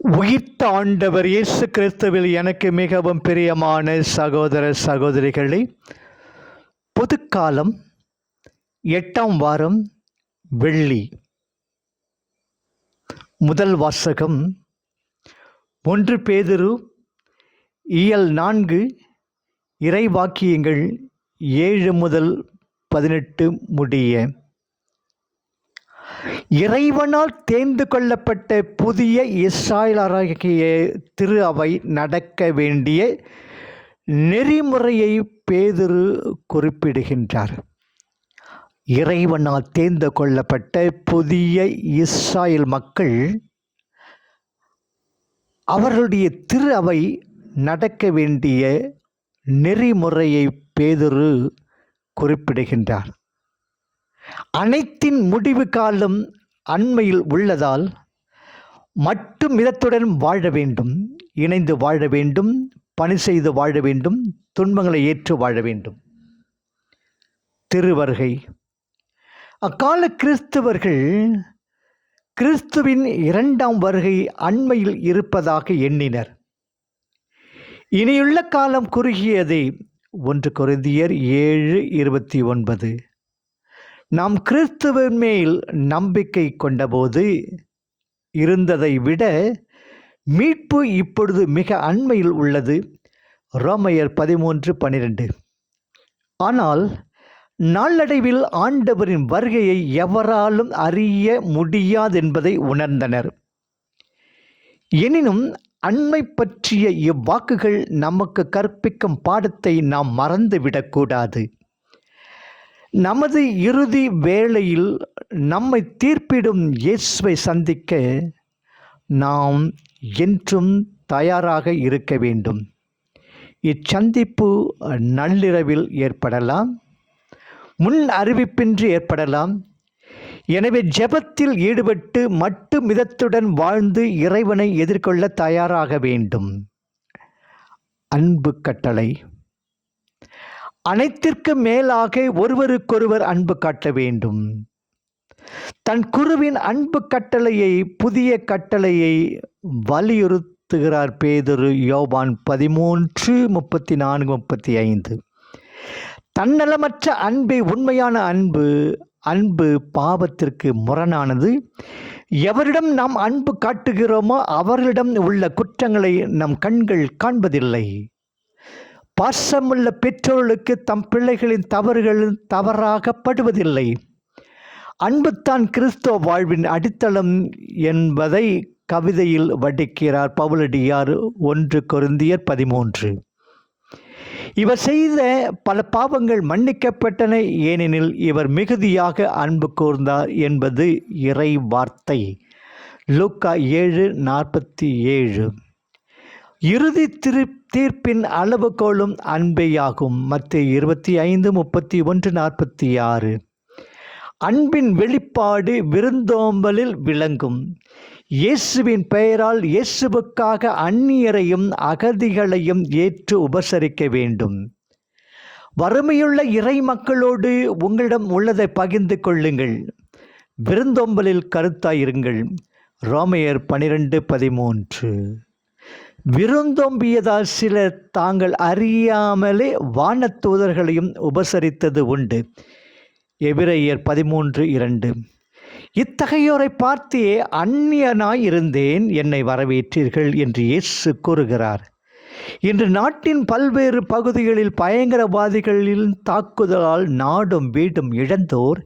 உயிர்த்த ஆண்டவர் இயேசு கிறிஸ்துவில் எனக்கு மிகவும் பிரியமான சகோதர சகோதரிகளே பொதுக்காலம் எட்டாம் வாரம் வெள்ளி. முதல் வாசகம் ஒன்று பேதுரு இயல் நான்கு இறைவாக்கியங்கள் ஏழு முதல் பதினெட்டு முடிய. இறைவனால் தேர்ந்து கொள்ளப்பட்ட புதிய இஸ்ராயலராகிய திரு அவை நடக்க வேண்டிய நெறிமுறையை பேதுரு குறிப்பிடுகின்றார். இறைவனால் தேர்ந்து கொள்ளப்பட்ட புதிய இஸ்ராயல் மக்கள் அவர்களுடைய திரு அவை நடக்க வேண்டிய நெறிமுறையை பேதுரு குறிப்பிடுகின்றார். அனைத்தின் முடிவு காலம் அண்மையில் உள்ளதால் மட்டும் மிதத்துடன் வாழ வேண்டும் இணைந்து வாழ வேண்டும் பணி செய்து வாழ வேண்டும் துன்பங்களை ஏற்று வாழ வேண்டும். திருவருகை. அக்கால கிறிஸ்தவர்கள் கிறிஸ்துவின் இரண்டாம் வருகை அண்மையில் இருப்பதாக எண்ணினர். இனியுள்ள காலம் குறுகியதே ஒன்று குருந்தியர் ஏழு இருபத்தி ஒன்பது. நாம் கிறிஸ்துவின் மேல் நம்பிக்கை கொண்டபோது இருந்ததை விட மீட்பு இப்பொழுது மிக அண்மையில் உள்ளது. ரோமையர் பதிமூன்று பனிரெண்டு. ஆனால் நாளடைவில் ஆண்டவரின் வருகையை எவராலும் அறிய முடியாதென்பதை உணர்ந்தனர். எனினும் அண்மை பற்றிய இவ்வாக்குகள் நமக்கு கற்பிக்கும் பாடத்தை நாம் மறந்துவிடக்கூடாது. நமது இறுதி வேளையில் நம்மை தீர்ப்பிடும் இயேசுவை சந்திக்க நாம் என்றும் தயாராக இருக்க வேண்டும். இச்சந்திப்பு நள்ளிரவில் ஏற்படலாம். முன் அறிவிப்பின்றி ஏற்படலாம். எனவே ஜெபத்தில் ஈடுபட்டு மட்டு மிதத்துடன் வாழ்ந்து இறைவனை எதிர்கொள்ள தயாராக வேண்டும். அன்பு கட்டளை. அனைத்திற்கு மேலாக ஒருவருக்கொருவர் அன்பு காட்ட வேண்டும். தன் குருவின் அன்பு கட்டளையை புதிய கட்டளையை வலியுறுத்துகிறார் பேதொரு யோபான் பதிமூன்று முப்பத்தி நான்கு முப்பத்தி ஐந்து தன்னலமற்ற அன்பை உண்மையான அன்பு அன்பு பாவத்திற்கு முரணானது. எவரிடம் நாம் அன்பு காட்டுகிறோமோ அவர்களிடம் உள்ள குற்றங்களை நம் கண்கள் காண்பதில்லை. பாசமுள்ள பெற்றோர்களுக்கு தம் பிள்ளைகளின் தவறுகள் தவறாகப்படுவதில்லை. அன்புத்தான் கிறிஸ்தவ வாழ்வின் அடித்தளம் என்பதை கவிதையில் வடிக்கிறார் பவுலடியார் ஒன்று கொருந்தியர் பதிமூன்று. இவர் செய்த பல பாவங்கள் மன்னிக்கப்பட்டன ஏனெனில் இவர் மிகுதியாக அன்பு கூர்ந்தார் என்பது இறை வார்த்தை. லூக்கா ஏழு நாற்பத்தி ஏழு. இறுதி திரு தீர்ப்பின் அளவுகோலும் அன்பேயாகும். மத்திய இருபத்தி ஐந்து முப்பத்தி ஒன்று நாற்பத்தி ஆறு அன்பின் வெளிப்பாடு விருந்தோம்பலில் விளங்கும். இயேசுவின் பெயரால் இயேசுவுக்காக அந்நியரையும் அகதிகளையும் ஏற்று உபசரிக்க வேண்டும். வறுமையுள்ள இறை மக்களோடு உங்களிடம் உள்ளதை பகிர்ந்து கொள்ளுங்கள். விருந்தோம்பலில் கருத்தாயிருங்கள். ரோமையர் பனிரெண்டு பதிமூன்று. விருந்தொம்பியதால் சிலர் தாங்கள் அறியாமலே வானத்தூதர்களையும் உபசரித்தது உண்டு. எபிரையர் பதிமூன்று இரண்டு. இத்தகையோரை பார்த்தே அந்நியனாய் இருந்தேன் என்னை வரவேற்றீர்கள் என்று இயேசு கூறுகிறார். இன்று நாட்டின் பல்வேறு பகுதிகளில் பயங்கரவாதிகளின் தாக்குதலால் நாடும் வீடும் இழந்தோர்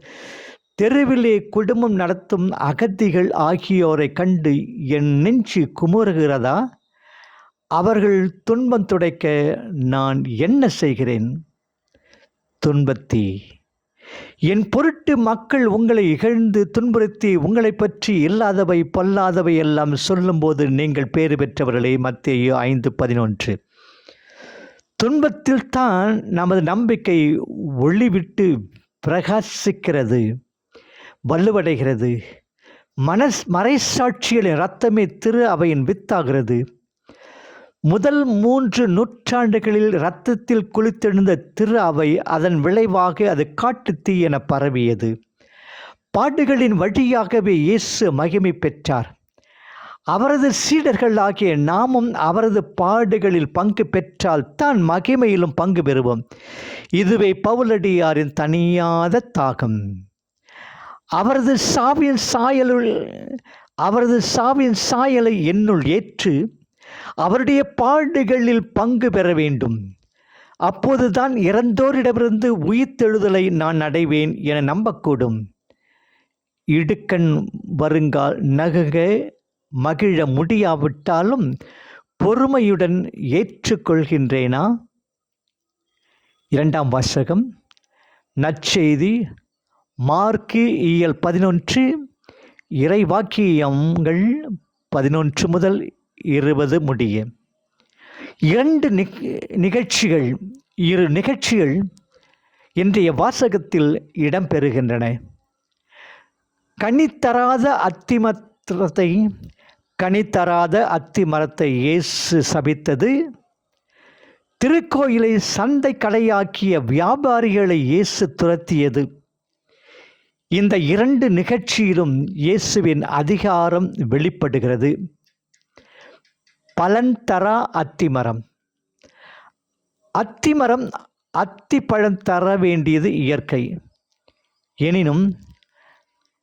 தெருவிலே குடும்பம் நடத்தும் அகதிகள் ஆகியோரை கண்டு என் நெஞ்சு குமுறுகிறதா? அவர்கள் துன்பம் துடைக்க நான் என்ன செய்கிறேன்? துன்பத்தி என் பொருட்டு மக்கள் உங்களை இகழ்ந்து துன்புறுத்தி உங்களை பற்றி இல்லாதவை பொல்லாதவை எல்லாம் சொல்லும்போது நீங்கள் பேறு பெற்றவர்களே மத்திய ஐந்து பதினொன்று. துன்பத்தில் தான் நமது நம்பிக்கை ஒளிவிட்டு பிரகாசிக்கிறது வலுவடைகிறது. மனஸ் மறைசாட்சிகளின் ரத்தமே திரு அவையின் வித்தாகிறது. முதல் மூன்று நூற்றாண்டுகளில் இரத்தத்தில் குளித்தெழுந்த திரு அவை அதன் விளைவாக அது காட்டுத்தீ என பரவியது. பாடுகளின் வழியாகவே இயேசு மகிமை பெற்றார். அவரது சீடர்கள் ஆகிய நாமும் அவரது பாடுகளில் பங்கு பெற்றால் தான் மகிமையிலும் பங்கு பெறுவோம். இதுவே பவுலடியாரின் தனியாத தாகம். அவரது சாவியின் சாயலுள் அவரது சாவியின் சாயலை என்னுள் ஏற்று அவருடைய பாடுகளில் பங்கு பெற வேண்டும். அப்போதுதான் இறந்தோரிடமிருந்து உயிர்த்தெழுதலை நான் அடைவேன் என நம்பக்கூடும். இடுக்கண் வருங்கால் நகுக மகிழ முடியாவிட்டாலும் பொறுமையுடன் ஏற்றுக்கொள்கின்றேனா? இரண்டாம் வாசகம். நற்செய்தி. மார்க்கு இயல் பதினொன்று. இறைவாக்கியங்கள் பதினொன்று முதல் இருபது முடியும் இரண்டு நிகழ்ச்சிகள் இரு நிகழ்ச்சிகள் இன்றைய வாசகத்தில் இடம்பெறுகின்றன. கனித்தராத அத்திமத்தை கனித்தராத அத்திமரத்தை இயேசு சபித்தது. திருக்கோயிலை சந்தை கடையாக்கிய வியாபாரிகளை இயேசு துரத்தியது. இந்த இரண்டு நிகழ்ச்சியிலும் இயேசுவின் அதிகாரம் வெளிப்படுகிறது. பலன் தரா அத்திமரம் அத்திமரம் பழம் தர வேண்டியது இயற்கை. எனினும்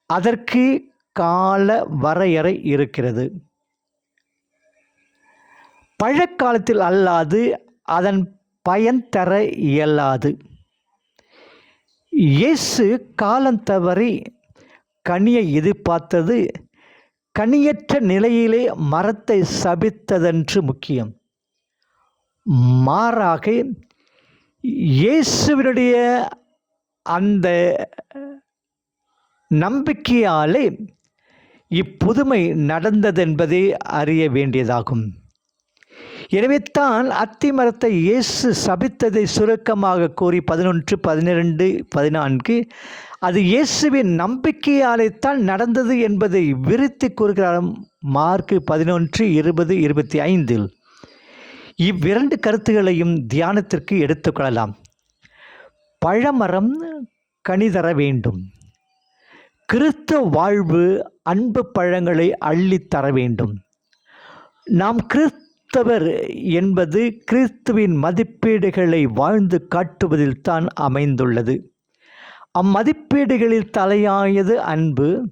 அதற்கு கால வரையறை இருக்கிறது. பழக்காலத்தில் அல்லாது அதன் பயன் தர இயலாது. இயேசு காலம் தவறி கனியை எதிர்பார்த்தது கனியற்ற நிலையிலே மரத்தை சபித்ததென்று முக்கியம். மாறாக இயேசுவினுடைய அந்த நம்பிக்கையாலே இப்புதுமை நடந்ததென்பதை அறிய வேண்டியதாகும். எனவே தான் அத்தி மரத்தை இயேசு சபித்ததை சுருக்கமாக கூறி பதினொன்று பதினிரெண்டு பதினான்கு அது இயேசுவின் நம்பிக்கையாலே தான் நடந்தது என்பதை விரித்து கூறுகிறார். மார்க்கு பதினொன்று இருபது இருபத்தி ஐந்தில் இவ்விரண்டு கருத்துகளையும் தியானத்திற்கு எடுத்துக்கொள்ளலாம் பழமரம் கனிதர வேண்டும். கிறிஸ்தவ வாழ்வு அன்பு பழங்களை அள்ளித்தர வேண்டும். நாம் கிறிஸ்தவர் என்பது கிறிஸ்துவின் மதிப்பீடுகளை வாழ்ந்து காட்டுவதில் தான் அமைந்துள்ளது. அம்மதிப்பீடுகளில் தலையாயது அன்பு.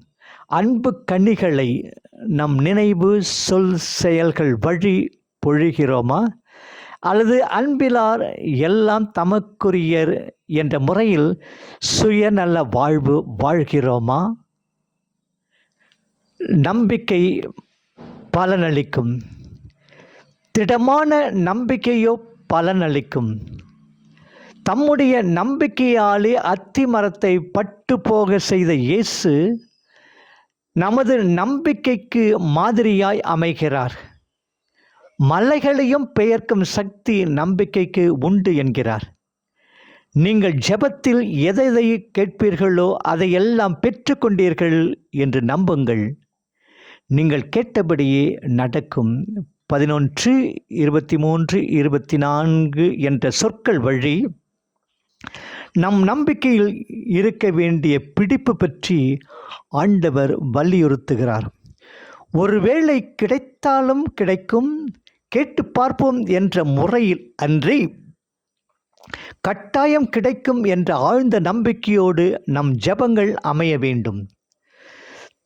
அன்பு கனிகளை நம் நினைவு சொல் செயல்கள் வழி பொழிகிறோமா? அல்லது அன்பிலார் எல்லாம் தமக்குரியர் என்ற முறையில் சுயநல வாழ்வு வாழ்கிறோமா? நம்பிக்கை பலனளிக்கும். திடமான நம்பிக்கையோ பலனளிக்கும். தம்முடைய நம்பிக்கையாலே அத்தி மரத்தை பட்டு போக செய்த இயேசு நமது நம்பிக்கைக்கு மாதிரியாய் அமைகிறார். மலைகளையும் பெயர்க்கும் சக்தி நம்பிக்கைக்கு உண்டு என்கிறார். நீங்கள் ஜெபத்தில் எதை கேட்பீர்களோ அதையெல்லாம் பெற்றுக்கொண்டீர்கள் என்று நம்புங்கள். நீங்கள் கேட்டபடியே நடக்கும். பதினொன்று இருபத்தி மூன்று இருபத்தி நான்கு என்ற சொற்கள் வழி நம் நம்பிக்கையில் இருக்க வேண்டிய பிடிப்பு பற்றி ஆண்டவர் வலியுறுத்துகிறார். ஒருவேளை கிடைத்தாலும் கிடைக்கும் கேட்டு பார்ப்போம் என்ற முறையில் அன்றி கட்டாயம் கிடைக்கும் என்ற ஆழ்ந்த நம்பிக்கையோடு நம் ஜபங்கள் அமைய வேண்டும்.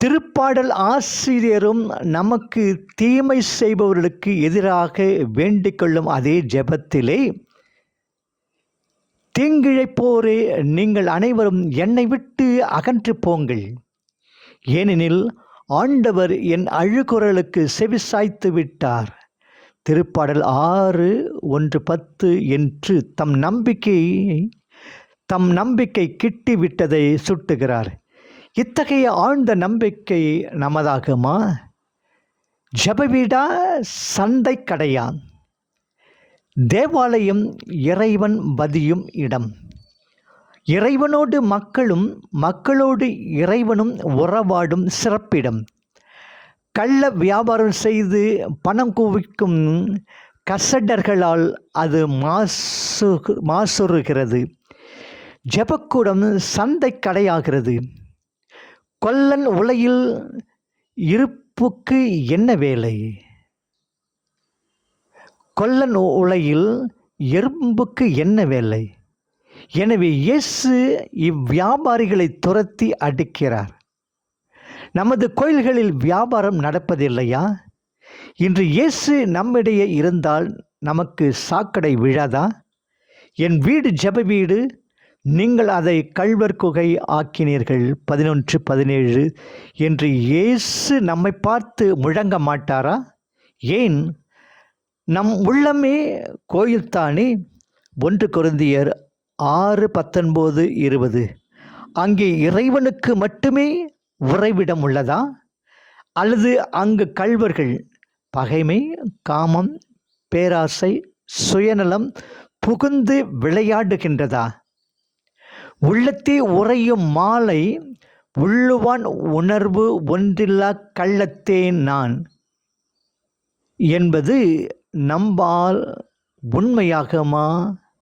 திருப்பாடல் ஆசிரியரும் நமக்கு தீமை செய்பவர்களுக்கு எதிராக வேண்டிக் கொள்ளும் அதே ஜெபத்திலே தீங்கிழைப்போரே நீங்கள் அனைவரும் என்னை விட்டு அகன்று போங்கள். ஏனெனில் ஆண்டவர் என் அழுகுரலுக்கு செவிசாய்த்து விட்டார். திருப்பாடல் ஆறு ஒன்று பத்து என்று தம் நம்பிக்கையை தம் நம்பிக்கை கிட்டி விட்டதை சுட்டுகிறார். இத்தகைய ஆழ்ந்த நம்பிக்கை நமதாகுமா? ஜபவீடா சந்தை கடையான் தேவாலயம் இறைவன் பதியும் இடம். இறைவனோடு மக்களும் மக்களோடு இறைவனும் உறவாடும் சிறப்பிடம். கள்ள வியாபாரம் செய்து பணம் குவிக்கும் கசடர்களால் அது மாசு மாசுறுகிறது. ஜபக்கூடம் சந்தை கடையாகிறது கொல்லன் உலையில் இருப்புக்கு என்ன வேலை? கொல்லன் உலையில் எறும்புக்கு என்ன வேலை? எனவே இயேசு இவ்வியாபாரிகளை துரத்தி அடிக்கிறார். நமது கோயில்களில் வியாபாரம் நடப்பதில்லையா? இன்று இயேசு நம்மிடையே இருந்தால் நமக்கு சாக்கடை விழாதா? என் வீடு ஜெப வீடு நீங்கள் அதை கள்வர் குகை ஆக்கினீர்கள். பதினொன்று பதினேழு என்று இயேசு நம்மை பார்த்து முழங்க மாட்டாரா? ஏன்? நம் உள்ளமே கோயில்தானே? ஒன்று கொருந்தியர் ஆறு பத்தொன்பது இருபது. அங்கே இறைவனுக்கு மட்டுமே உறைவிடம் உள்ளதா? அல்லது அங்கு கள்வர்கள் பகைமை காமம் பேராசை சுயநலம் புகுந்து விளையாடுகின்றதா? உள்ளத்தே உறையும் மாலை உள்ளுவான் உணர்வு ஒன்றில்லா கள்ளத்தேன் நான். என்பது நம்பால் உண்மையாகுமா?